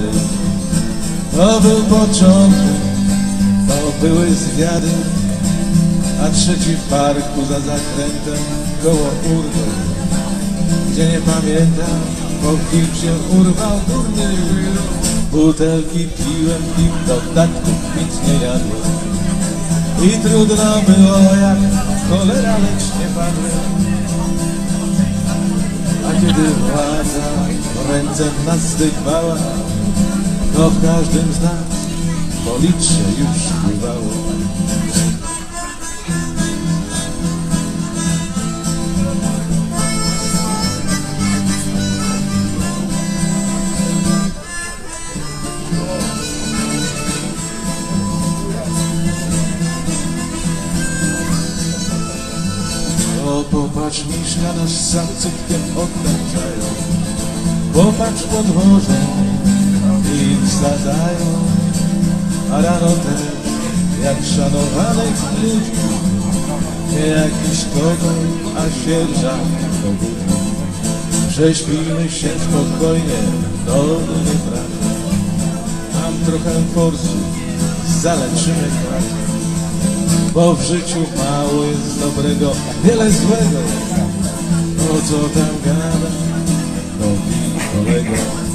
wtedy To był początek, to były zwiady A trzeci w parku za zakrętem koło urny Gdzie nie pamiętam, bo kim się urwał durny Butelki piłem i w dodatku nic nie jadłem. I trudno było jak cholera, lecz nie padłem. Kiedy władza ręce nas zdywała, to w każdym z nas po litrze już pływało. O, popatrz, miszka nas z samcówkiem otaczają. Popatrz podwożą i wsadzają. A rano też, jak szanowanych ludzi, nie jakiś kogoś, a sierżant. Prześpijmy się spokojnie, nie prawda. Mam trochę forsu, zaleczymy kratę. Bo w życiu mało jest dobrego, wiele złego. O co tam gada, mi kolego.